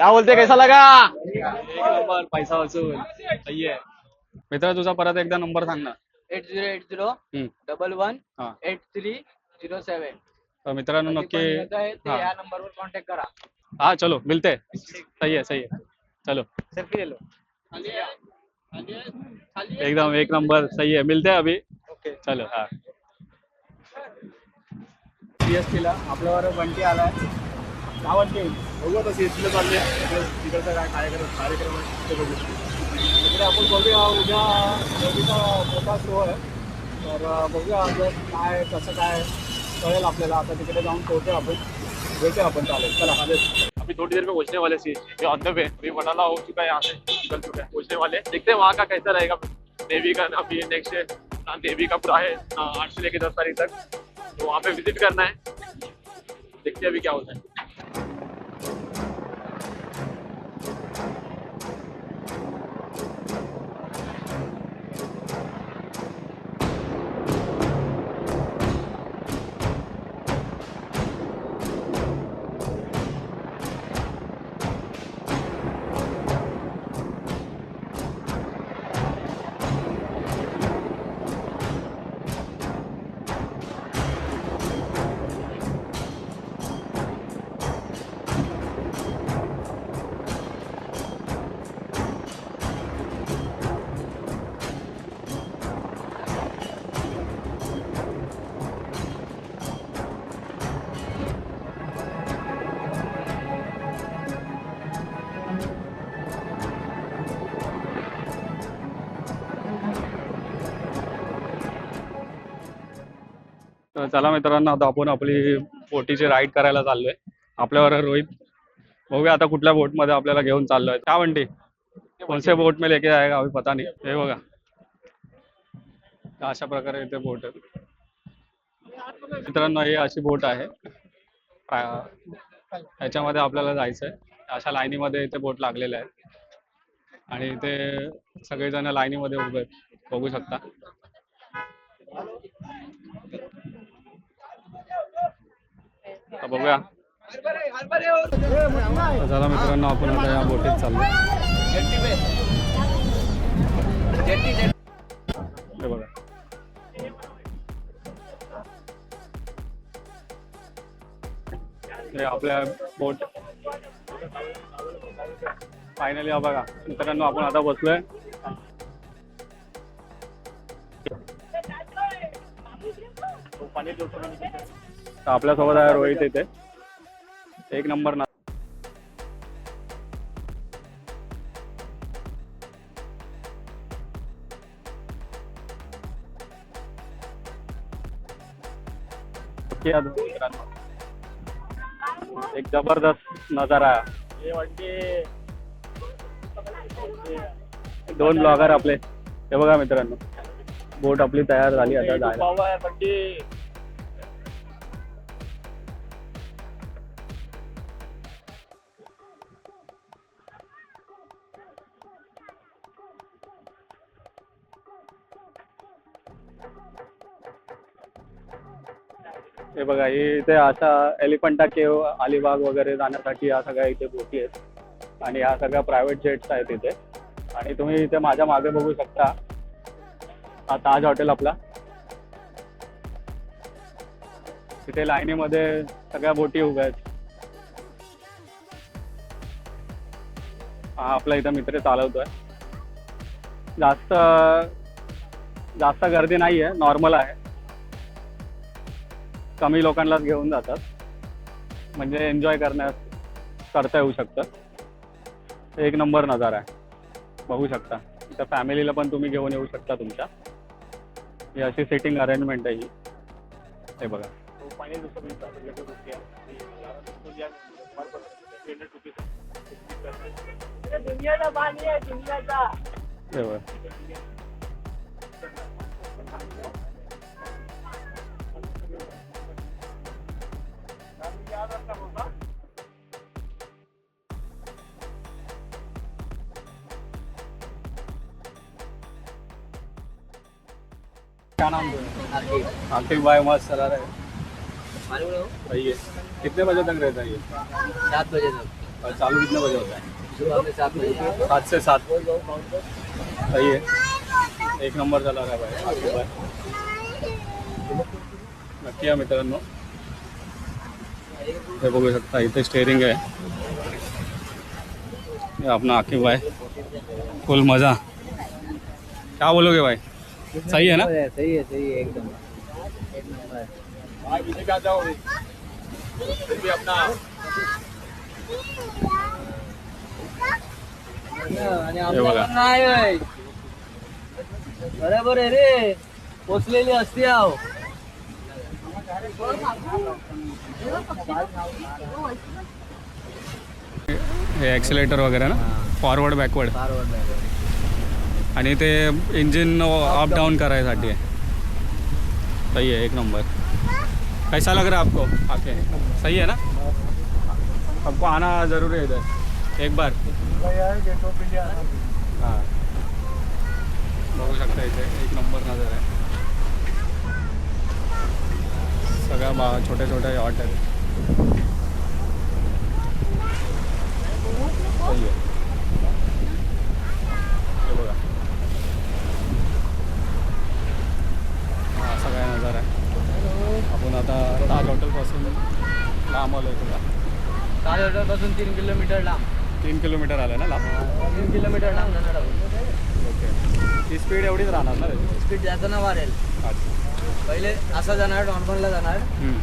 क्या बोलते कैसा लगा? एक नंबर पैसा वसूल सही आहे. मित्र तुझा परत एकदा नंबर सांग ना. एट झिरो एट झिरो हम्म. डबल वन हा. एट थ्री झिरो सेवन तर मित्रांनो नक्की हा. या नंबरवर कॉन्टॅक्ट करा. हाँ चलो मिलते सही है सही है चलो. सेल्फी ले लो. एकदम एक नंबर सही है मिलते हैं अभी? ओके. चलो हाँ. सीएसटीला आपल्यावर बंटी आलाय. वाटते बघू आता सीएसटीला चालले. तिकडचा काय कार्यक्रम कार्यक्रम तिकडे आपण बघूया उद्या नदीचा मोठा शो आहे. तर बघूया काय कसं काय कळेल आपल्याला. आता तिकडे जाऊन पोहोचू आपण. भेटूया आपण चालेल. चला चालेल अभी थोड़ी देर में पहुंचने वाले सी ये ऑन द वे अभी मनाला हो चुका है यहाँ से निकल चुका है पहुंचने वाले। देखते हैं वहाँ का कैसा रहेगा? नेवी का अभी नेक्स्ट ना नेवी का पूरा है आठ से लेकर दस तारीख तक. तो वहाँ पे विजिट करना है. देखते हैं अभी क्या होता है. तर चला मित्रांनो आता आपण आपली बोटीची राईड करायला चाललोय. आपल्यावर रोहित बघूया आता कुठल्या बोटमध्ये आपल्याला घेऊन चाललोय. काय म्हणते? कोणत्या बोट में लेके जाएगा अभी पता नाही. हे बघा. अशा प्रकारे इथे बोट मित्रांनो ही अशी बोट आहे. याच्यामध्ये ह्याच्यामध्ये आपल्याला जायचंय. अशा लाईनीमध्ये इथे बोट लागलेल्या आहेत. आणि इथे सगळेजण लाईनीमध्ये उभे आहेत. बघू शकता. आता बघूया. चला मित्रांनो आपण आता या बोटीत चाललो. बघा. आपल्या बोट. फायनली हा बघा. मित्रांनो आपण आता बसलोय. तर आपल्यासोबत आहे रोहित इथे. एक नंबर ना. मित्रांनो. एक जबरदस्त नजारा. दोन ब्लॉगर आपले. हे बघा मित्रांनो. बोट आपली तयार झाली आता जायला. हे बघा हे इथे अशा एलिफंटा केव अलिबाग वगैरे जाण्यासाठी या सगळ्या इथे बोटी आहेत. आणि ह्या सगळ्या प्रायव्हेट जेट्स आहेत इथे. आणि तुम्ही इथे माझ्या मागे बघू शकता. हा ताज हॉटेल आपला. तिथे लाईनीमध्ये सगळ्या बोटी उभ्या आहेत. हा आपला इथं मित्र चालवतोय. जास्त जास्त गर्दी नाही आहे नॉर्मल आहे. कमी लोकांनाच घेऊन जातात. म्हणजे एन्जॉय करण्यास करता येऊ शकतं. एक नंबर नजारा आहे. बघू शकता. त्या फॅमिलीला पण तुम्ही घेऊन येऊ शकता तुमच्या. ही अशी सिटिंग अरेंजमेंट आहे ही. हे बघा. हे बघा. क्या नाम है? आकिब भाई मस्त चला रहे हैं। सही है। कितने बजे तक रहता है ये? सात बजे तक। और चालू कितने बजे होता है? सात बजे। सात से सात। सही आहे एक नंबर झाला रे भाई आखिर भाई। नक्की या मित्रांनो। हे बघू शकता इथे स्टेअरिंग आहे हे। अपना आकिब भाई। फुल मज़ा। क्या बोलोगे भाई? सही है ना? सही है सही है एकदम। एक नंबर अपना हे नाही. बरोबर आहे रे. पोचलेली असते आहो. हे ॲक्सिलेटर वगैरे ना? फॉरवर्ड बॅकवर्ड फॉरवर्ड आणि ते इंजिन अप डाऊन करायसाठी. आहे सही है एक नंबर. कैसा लग रहा है आपको? आके सही है ना? आपको आना ज़रूरी है इधर. एक बार. हां। बघू शकता इथे एक नंबर नजर आहे. सगळ्या बा छोट्या छोट्या हॉट आहेत. सही आहे हे बघा हा असा काय नजारा आहे आपण आता हॉटेलपासून लांब आलो आहे तुला. पासून तीन किलोमीटर लांब. तीन किलोमीटर आलं ना लांब? तीन किलोमीटर लांब जाणार ओके. ती स्पीड एवढीच राहणार ना त्याची? स्पीड जास्त ना वाढेल. अच्छा. पहिले असं जाणार नॉर्मलला जाणार. हम्म.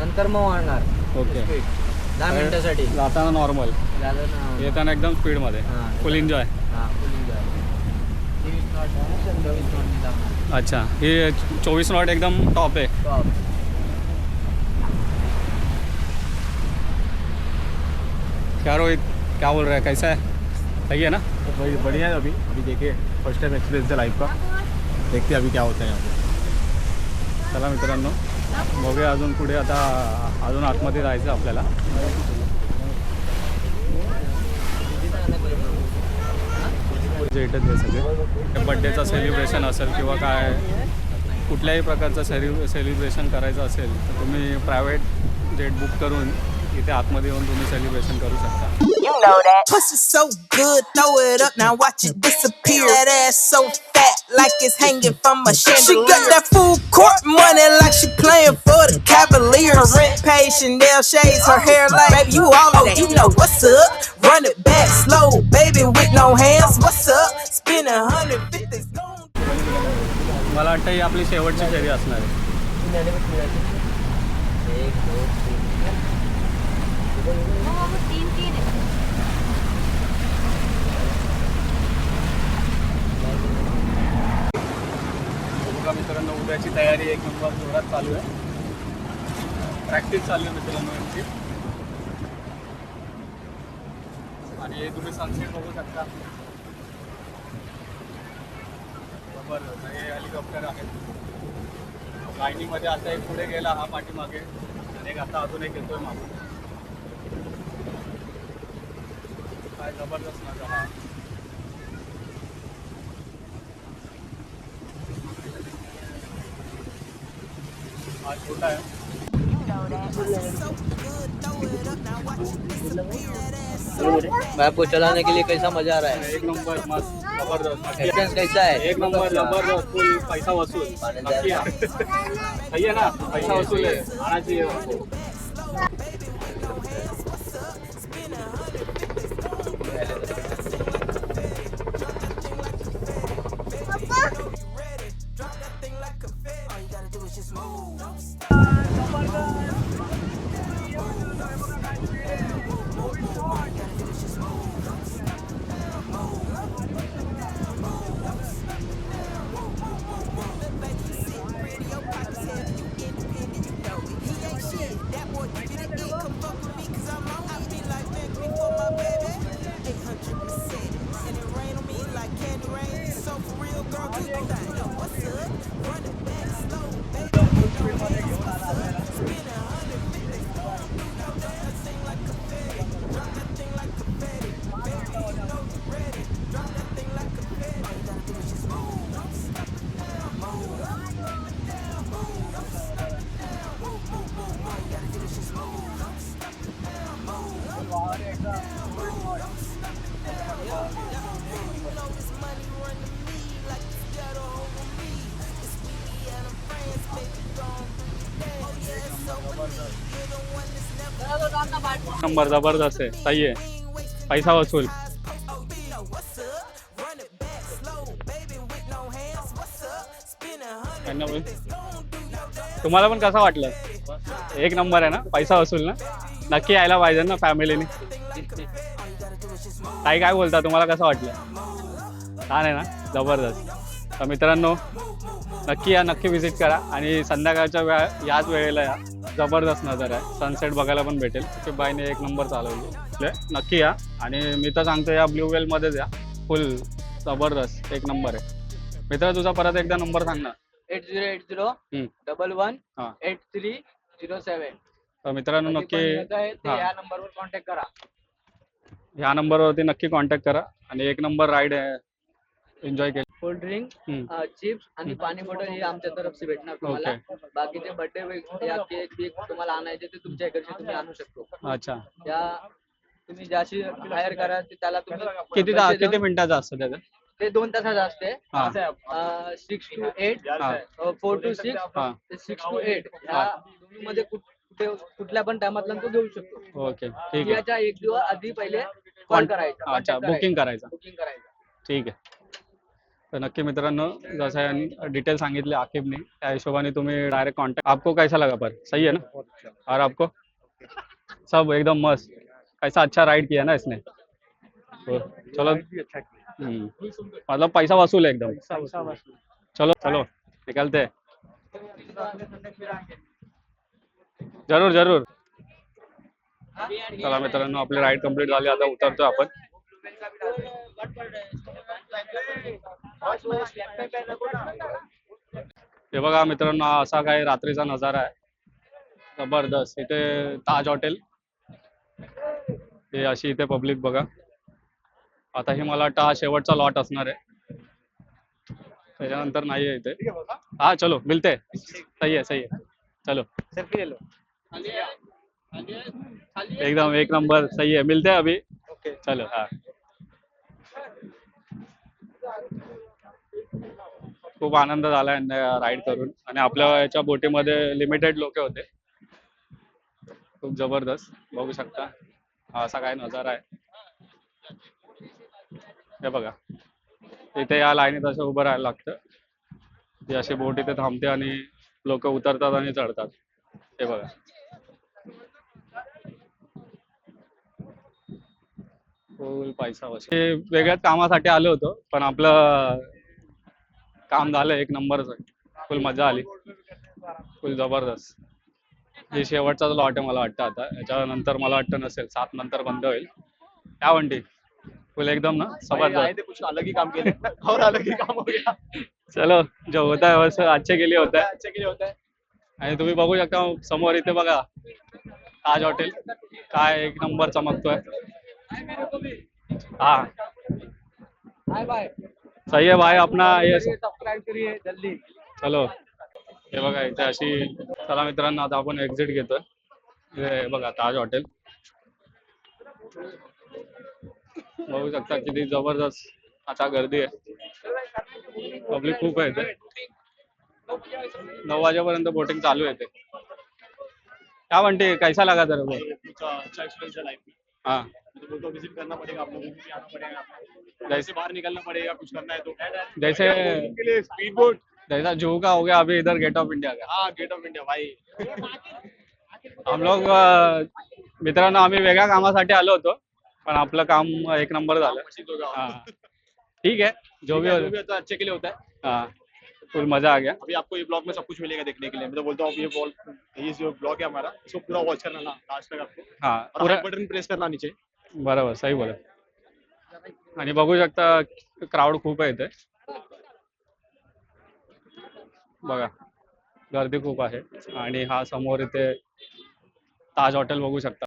नंतर मग वाढणार. ओके. स्पीड दहा मिनिटासाठी. जाताना नॉर्मल झालं ना येताना एकदम स्पीडमध्ये हां. फुल एन्जॉय हां नॉट चोवीस नॉट अच्छा. हे चोवीस नॉट एकदम टॉप आहे. क्या रोहित क्या बोल रहा है? कैसा है? सही है ना? तो भाई बढ़िया है अभी। अभी देखिए फर्स्ट टाइम एक्सपीरियंस है लाइफ का। देखते अभी क्या होता है यहाँ पे। चला मित्रांनो बघूया अजून पुढे आता अजून आतमध्ये जायचं आपल्याला. जे सगळे. बड्डेचं सेलिब्रेशन असेल किंवा काय कुठल्याही प्रकारचं सेलि सेलिब्रेशन करायचं असेल तर तुम्ही प्रायव्हेट जेट बुक करून इथे आतमध्ये येऊन तुम्ही सेलिब्रेशन करू शकता You know that. Pussy so good, throw it up, now watch it disappear. That ass so fat, like it's hanging from a chandelier. She got that full court money, like she playing for the Cavaliers. Her rent paid, Chanel shades, her hair like, baby, you all of that. You know what's up? Run it back slow, baby, with no hands. What's up? Spend a hundred fifties, gone. मला वाटतं ही आपली शेवटची फेरी असणार आहे बघा मित्रांनो उद्याची तयारी एक नंबर जोरात चालू आहे. प्रॅक्टिस चालू आहे मित्रांनो यांची. आणि तुम्ही सनसेट बघू शकता. जबरदस्त हे हेलिकॉप्टर आहेत लाईनिंगमध्ये आता एक पुढे गेला हा पाठीमागे. आणि एक आता अजून एक येतोय मागून. काय जबरदस्त नजारा. हा हा छोटा आहे मैं आपको चलाने के लिए कैसा मजा आ रहा है? एक नंबर मस्त जबरदस्त. एक्सपीरियंस कैसा है? एक नंबर जबरदस्त फुल पैसा वसूल. सही है ना? पैसा वसूल है. आना चाहिए Just move. Don't stop. Number जबरदस्त आहे. सही आहे. पैसा वसूल. तुम्हाला पण कसं वाटलं? एक नंबर आहे ना? पैसा वसूल ना? नक्की यायला पाहिजे ना फॅमिलीने काही काय बोलता? तुम्हाला कसं वाटलं? छान आहे ना? जबरदस्त. तर मित्रांनो नक्की या नक्की व्हिजिट करा. आणि संध्याकाळच्या वेळा याच वेळेला या. जबरदस्त नजर आहे. सनसेट बघायला पण भेटेल. की बाईने एक नंबर चालवली. नक्की या. आणि मी तर सांगतो या ब्ल्यू वेलमध्येच या. फुल जबरदस्त एक नंबर आहे. मित्र तुझा परत एकदा नंबर सांग ना. Eight zero eight zero. Double one. Eight three zero seven तर मित्रांनो नक्की. या नंबरवर कॉन्टॅक्ट करा. ह्या नंबरवरती नक्की कॉन्टॅक्ट करा. आणि एक नंबर राईड एन्जॉय केली. Cold drink. चिप्स आणि पाणी बॉटल हे आमच्या तरफ से भेटणार तुम्हाला. बाकीचे बर्थडे या केक बिक तुम्हाला आणायचे ते तुमच्या इकडचे तुम्ही आणू शकतो. अच्छा. या तुम्ही ज्याशी हायर करा ते त्याला तुम्ही किती ता- पैसे किती मिनिटाचं असतं त्याचं? ते दोन तासाचं असते. Six two eight. Four two six six two eight ह्या मध्ये कुठे कुठल्या पण टायमातला तो घेऊ शकतो. ओके. ठीक आहे. याच्या एक दिवस आधी पहिले कॉल करायचा. अच्छा. बुकिंग करायचं. बुकिंग करायचं. ठीक आहे. तर नक्की मित्रांनो जसं डिटेल सांगितले आकिबने. त्या हिशोबाने तुम्ही डायरेक्ट कॉन्टॅक्ट आपको कैसा लगा पर? सही है ना? और आपको? सब एकदम मस्त. कैसा अच्छा राइड किया ना इसने. तो चलो। मतलब पैसा वसूल है एकदम। चलो चलो निकलते हैं। जरूर जरूर। चला मित्रांनो आपली राईड कंप्लीट झाली. आता उतरतोय आपण. हे बघा मित्रांनो असा काही रात्रीचा नजारा आहे. जबरदस्त. इथे ताज हॉटेल. हे अशी इथे पब्लिक बघा. आता हे मला वाटतं हा शेवटचा लॉट असणार आहे. त्याच्यानंतर नाही आहे इथे. हा चलो मिलते सही आहे सही आहे. चलो. एकदम एक नंबर. सही है मिलते हैं अभी चलो हाँ. खूप आनंद झाला राईड करून. आणि आपल्या याच्या बोटीमध्ये लिमिटेड लोक होते. खूप जबरदस्त. बघू शकता. असा काय नजारा आहे. हे बघा. इथे या लाईनीत असं उभं राहायला लागतं. ती अशी बोट इथे थांबते आणि लोक उतरतात आणि चढतात. हे बघा. फुल पैसा हे वेगळ्याच कामासाठी आलो होतो पण आपलं काम झालं एक नंबरच फुल मजा आली. फुल जबरदस्त. हे शेवटचाच लॉट आहे मला वाटतं आता याच्यानंतर मला वाटतं नसेल सात नंतर बंद होईल. काय म्हणते फुल एकदम ना कुछ अलग ही काम के लिए और अलग ही काम हो गया चलो जो होता है वैसे अच्छे के लिए होता है. अच्छे के लिए होता है. आणि तुम्ही बघू शकता समोर इथे बघा. ताज हॉटेल. काय एक नंबर चमकतोय. हा. Bye bye. सही है भाई अपना ये सब्सक्राइब करिए जल्दी। चलो। हे बघा इथे अशी चला मित्रांनो आता आपण एक्झिट घेतोय. हे बघा ताज हॉटेल बघू शकता किती जबरदस्त आता गर्दी आहे. पब्लिक खूप आहे इथे. नऊ वाजेपर्यंत बोटिंग चालू आहे इथे. काय म्हणते कैसा लगा तेरे को? कुछ अच्छा एक्सपीरियंस है. तो विजिट करना पड़ेगा जैसे- बाहर निकलना पड़ेगा कुछ करना है तो। जैसे के लिए स्पीड बोट जैसा जू का हो गया अभी इधर गेट ऑफ़ इंडिया का। हाँ गेट ऑफ़ इंडिया भाई। हम लोग मित्रांनो आम्ही वेगळ्या कामासाठी आलो होतो पण आपलं काम एक नंबर झालं। मशीन हाँ। ठीक है जो भी हो जो भी होता है अच्छे के लिए होता है। हाँ फुल मज़ा आ गया। अभी आपको ये ब्लॉग में सब कुछ मिलेगा देखने के लिए। मैं तो बोलता हूँ ये ब्लॉग ये जो ब्लॉग है हमारा इसको पूरा वॉच करना लास्ट तक आपको। हा पुरा बटन प्रेस करना नीचे। बरोबर सही बोला। आणि बघू शकता क्राऊड खूप आहे इथे. बघा गर्दी खूप आहे. आणि हा समोर इथे ताज हॉटेल बघू शकता.